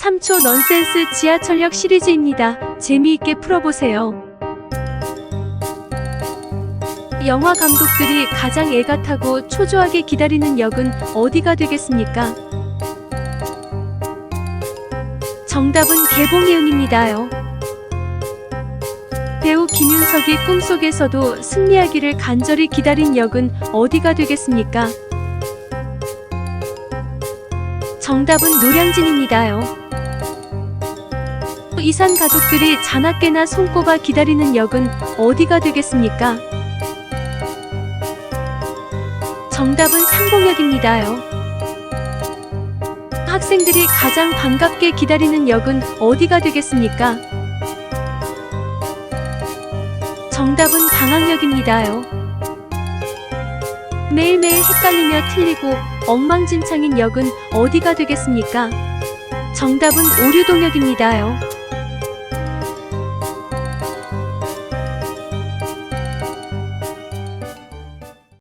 3초 넌센스 지하철역 시리즈입니다. 재미있게 풀어보세요. 영화 감독들이 가장 애가 타고 초조하게 기다리는 역은 어디가 되겠습니까? 정답은 개봉이응입니다요. 배우 김윤석이 꿈속에서도 승리하기를 간절히 기다린 역은 어디가 되겠습니까? 정답은 노량진입니다요. 이산 가족들이 자나깨나 손꼽아 기다리는 역은 어디가 되겠습니까? 정답은 상봉역입니다요. 학생들이 가장 반갑게 기다리는 역은 어디가 되겠습니까? 정답은 방학역입니다요. 매일매일 헷갈리며 틀리고 엉망진창인 역은 어디가 되겠습니까? 정답은 오류동역입니다요.